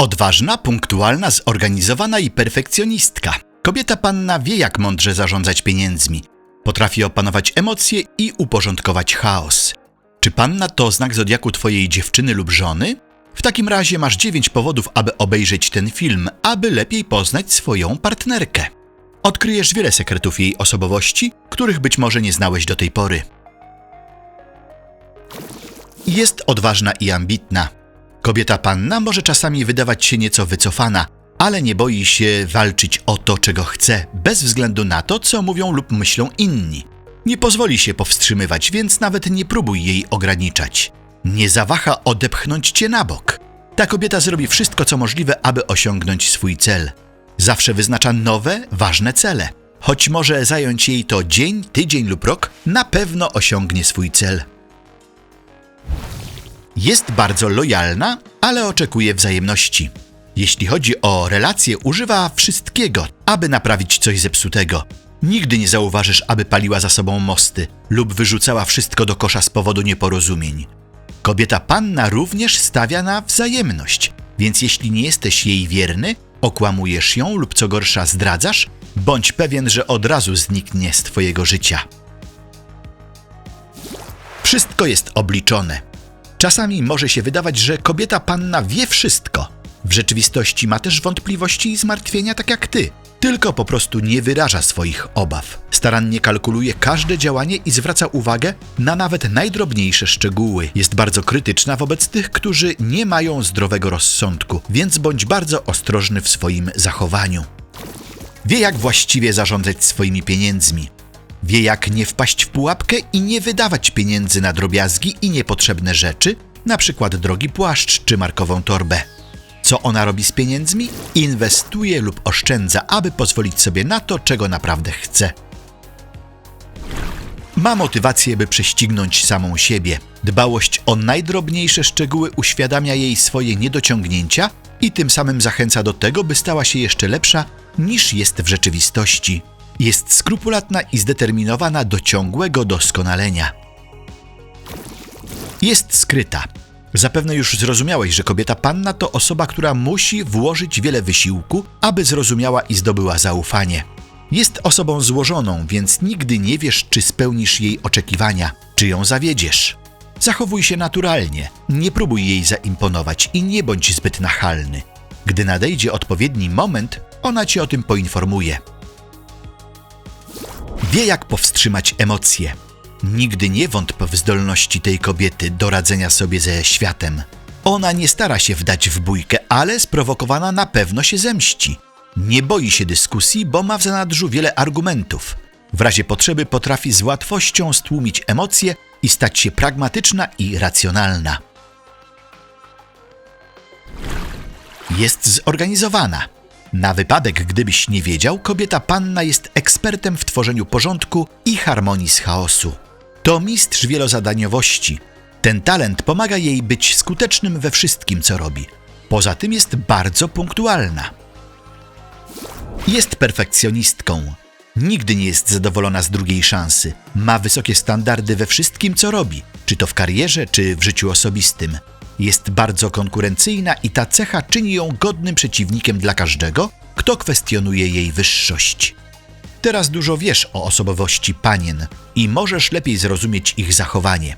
Odważna, punktualna, zorganizowana i perfekcjonistka. Kobieta panna wie, jak mądrze zarządzać pieniędzmi. Potrafi opanować emocje i uporządkować chaos. Czy panna to znak zodiaku twojej dziewczyny lub żony? W takim razie masz dziewięć powodów, aby obejrzeć ten film, aby lepiej poznać swoją partnerkę. Odkryjesz wiele sekretów jej osobowości, których być może nie znałeś do tej pory. Jest odważna i ambitna. Kobieta panna może czasami wydawać się nieco wycofana, ale nie boi się walczyć o to, czego chce, bez względu na to, co mówią lub myślą inni. Nie pozwoli się powstrzymywać, więc nawet nie próbuj jej ograniczać. Nie zawaha odepchnąć cię na bok. Ta kobieta zrobi wszystko, co możliwe, aby osiągnąć swój cel. Zawsze wyznacza nowe, ważne cele. Choć może zająć jej to dzień, tydzień lub rok, na pewno osiągnie swój cel. Jest bardzo lojalna, ale oczekuje wzajemności. Jeśli chodzi o relacje, używa wszystkiego, aby naprawić coś zepsutego. Nigdy nie zauważysz, aby paliła za sobą mosty lub wyrzucała wszystko do kosza z powodu nieporozumień. Kobieta panna również stawia na wzajemność, więc jeśli nie jesteś jej wierny, okłamujesz ją lub co gorsza zdradzasz, bądź pewien, że od razu zniknie z twojego życia. Wszystko jest obliczone. Czasami może się wydawać, że kobieta panna wie wszystko. W rzeczywistości ma też wątpliwości i zmartwienia tak jak ty, tylko po prostu nie wyraża swoich obaw. Starannie kalkuluje każde działanie i zwraca uwagę na nawet najdrobniejsze szczegóły. Jest bardzo krytyczna wobec tych, którzy nie mają zdrowego rozsądku, więc bądź bardzo ostrożny w swoim zachowaniu. Wie, jak właściwie zarządzać swoimi pieniędzmi. Wie, jak nie wpaść w pułapkę i nie wydawać pieniędzy na drobiazgi i niepotrzebne rzeczy, na przykład drogi płaszcz czy markową torbę. Co ona robi z pieniędzmi? Inwestuje lub oszczędza, aby pozwolić sobie na to, czego naprawdę chce. Ma motywację, by prześcignąć samą siebie. Dbałość o najdrobniejsze szczegóły uświadamia jej swoje niedociągnięcia i tym samym zachęca do tego, by stała się jeszcze lepsza niż jest w rzeczywistości. Jest skrupulatna i zdeterminowana do ciągłego doskonalenia. Jest skryta. Zapewne już zrozumiałeś, że kobieta panna to osoba, która musi włożyć wiele wysiłku, aby zrozumiała i zdobyła zaufanie. Jest osobą złożoną, więc nigdy nie wiesz, czy spełnisz jej oczekiwania, czy ją zawiedziesz. Zachowuj się naturalnie, nie próbuj jej zaimponować i nie bądź zbyt nachalny. Gdy nadejdzie odpowiedni moment, ona cię o tym poinformuje. Wie, jak powstrzymać emocje. Nigdy nie wątp w zdolności tej kobiety do radzenia sobie ze światem. Ona nie stara się wdać w bójkę, ale sprowokowana na pewno się zemści. Nie boi się dyskusji, bo ma w zanadrzu wiele argumentów. W razie potrzeby potrafi z łatwością stłumić emocje i stać się pragmatyczna i racjonalna. Jest zorganizowana. Na wypadek, gdybyś nie wiedział, kobieta panna jest ekspertem w tworzeniu porządku i harmonii z chaosu. To mistrz wielozadaniowości. Ten talent pomaga jej być skutecznym we wszystkim, co robi. Poza tym jest bardzo punktualna. Jest perfekcjonistką. Nigdy nie jest zadowolona z drugiej szansy. Ma wysokie standardy we wszystkim, co robi, czy to w karierze, czy w życiu osobistym. Jest bardzo konkurencyjna i ta cecha czyni ją godnym przeciwnikiem dla każdego, kto kwestionuje jej wyższość. Teraz dużo wiesz o osobowości panien i możesz lepiej zrozumieć ich zachowanie.